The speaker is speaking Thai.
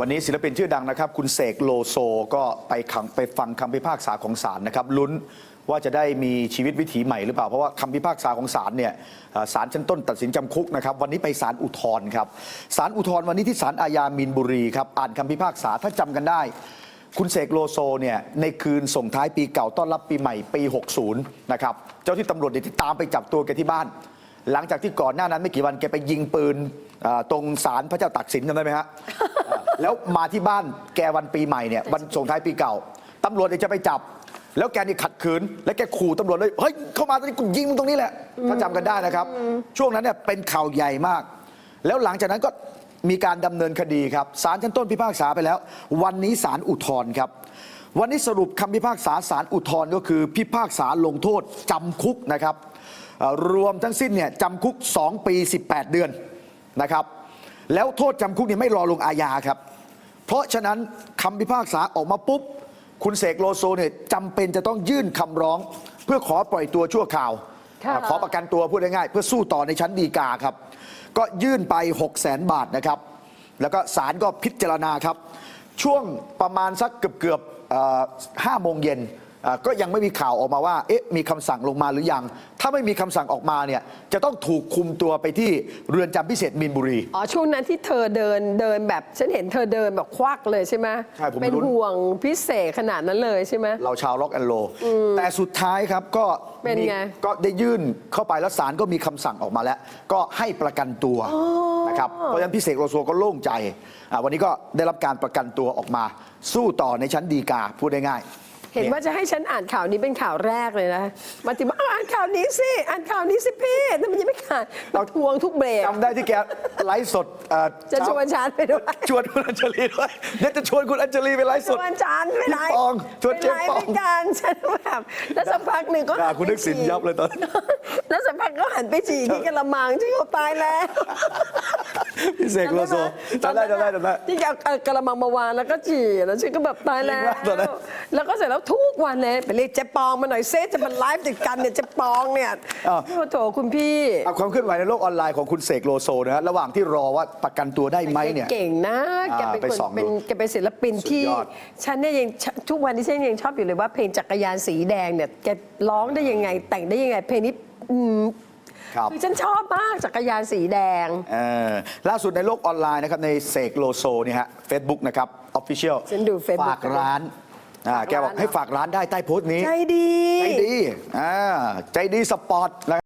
วันนี้ศิลปินชื่อดังนะครับ คุณเสกโลโซก็ไปขังไปฟังคำพิพากษาของศาลนะครับลุ้นว่าจะได้มีชีวิตวิถีใหม่หรือเปล่า เพราะว่าคำพิพากษาของศาลเนี่ยศาลชั้นต้นตัดสินจำคุกนะครับ วันนี้ไปศาลอุทธรณ์ครับศาลอุทธรณ์วันนี้ที่ศาลอาญามีนบุรีครับอ่านคำพิพากษาถ้าจำกันได้ คุณเสกโลโซเนี่ยในคืนส่งท้ายปีเก่าต้อนรับปีใหม่ปี 60 นะครับเจ้าที่ตำรวจเนี่ยตามไปจับตัวแกที่บ้าน หลังจากที่ก่อนหน้านั้นไม่กี่วันแกไปยิงปืนตรงศาลพระเจ้าตากสินจำได้ไหมฮะ แล้วมาที่บ้านแกวันปีใหม่เนี่ยวันส่งท้ายปีเก่าตำรวจเนี่ยจะไปจับ แล้วแกนี่ขัดขืน แล้วแกขู่ตำรวจเลยเฮ้ยเข้ามาตอนนี้กูยิงมึงตรงนี้แหละถ้าจำกันได้นะครับ ช่วงนั้นเนี่ยเป็นข่าวใหญ่มาก แล้วหลังจากนั้นก็มีการดำเนินคดีครับศาลชั้นต้นพิพากษาไปแล้ว วันนี้ศาลอุทธรณ์ครับ วันนี้สรุปคำพิพากษาศาลอุทธรณ์ก็คือพิพากษาลงโทษจำคุกนะครับเอ่อรวมทั้งสิ้นเนี่ยจำคุก 2 ปี 18 เดือนนะครับ แล้วโทษจำคุกเนี่ยไม่รอลงอาญาครับ เพราะฉะนั้นคำพิพากษาออกมาปุ๊บ คุณเสกโลโซเนี่ยจำเป็นจะต้องยื่นคำร้อง เพื่อขอปล่อยตัวชั่วคราว ค่ะขอประกันตัวพูดง่ายๆเพื่อสู้ต่อในชั้นฎีกาครับ ก็ยื่นไป 6 0แสนบาทนะครับ แล้วก็ศาลก็พิจารณาครับ ช่วงประมาณสักเกือบเกือบห้าโมงเย็นเอ่อ ก็ยังไม่มีข่าวออกมาว่าเอ๊ะมีคำสั่งลงมาหรือยัง ถ้าไม่มีคำสั่งออกมาเนี่ยจะต้องถูกคุมตัวไปที่เรือนจำพิเศษมีนบุรีอ๋อช่วงนั้นที่เธอเดินเดินแบบฉันเห็นเธอเดินแบบควักเลยใช่ไหมใช่ผมเป็นลุ้นห่วงพิเศษขนาดนั้นเลยใช่ไหมเราชาวร็อกแอนโลแต่สุดท้ายครับก็เป็นมีไงก็ได้ยื่นเข้าไปแล้วศาลก็มีคำสั่งออกมาแล้ว ก็ให้ประกันตัวนะครับเพราะฉะนั้นพี่เสกโลโซก็โล่งใจอ่าวันนี้ก็ได้รับการประกันตัวออกมา สู้ต่อในชั้นฎีกาพูดง่ายๆ เห็นว่าจะให้ฉันอ่านข่าวนี้เป็นข่าวแรกเลยนะ มาติบอกอ้าวอ่านข่าวนี้สิ อ่านข่าวนี้สิพี่แต่มันยังไม่ขาดเราทวงทุกเบรกจำได้ที่แกไลฟ์สดเอ่อจะชวนฉันไปด้วยชวนคุณอัญชลีด้วยเดี๋ยวจะชวนคุณอัญชลีไปไลฟ์ชสด วนฉันไปไลฟ์พี่ปองชวนเจ๊ไปไลฟ์ปองด้วยกันฉันแบบแล้วสักพักหนึ่งก็ด่าคุณนึกสินยับเลยตอนนั้นแล้วสักพักก็หันไปฉี่ที่กระมังฉันก็ตายแล้ว พี่เสกโลโซจำได้จำได้จำได้ ที่เอาเอากระมังมาวางแล้วก็ฉี่แล้วฉันก็แบบตายแล้ว จริงปะตอนนั้น แล้วก็เสร็จแล้วทุกวันเลยไปเรียกเจ๊ปองมาหน่อยเซจะมันไลฟ์ติดกันเนี่ยเจ๊ปองเนี่ยโอ้โถคุณพี่ เอาความเคลื่อนไหวในโลกออนไลน์ของคุณเสกโลโซนะฮะระหว่างที่รอว่าประกันตัวได้ไหมเนี่ย เก่งนะแกเป็นไปคนส่องดูเป็นแกเป็นศิลปินที่ สุดยอด ฉันเนี่ยยังทุกวันนี้ฉันยังชอบอยู่เลยว่าเพลงจักรยานสีแดงเนี่ยแกร้องได้ยังไงแต่งได้ยังไงเพลงนี้อืม ครับ คือฉันชอบมากจักรยานสีแดง เออล่าสุดในโลกออนไลน์นะครับ ในเสกโลโซเนี่ยฮะเฟซบุ๊กนะครับออฟฟิเชียลฉันดู Facebook ฝากร้านอ่าฝากร้านแกบอกให้ฝากร้านได้ใต้โพสต์นี้ ใจดี ใจดีอ่าใจดีสปอร์ตนะ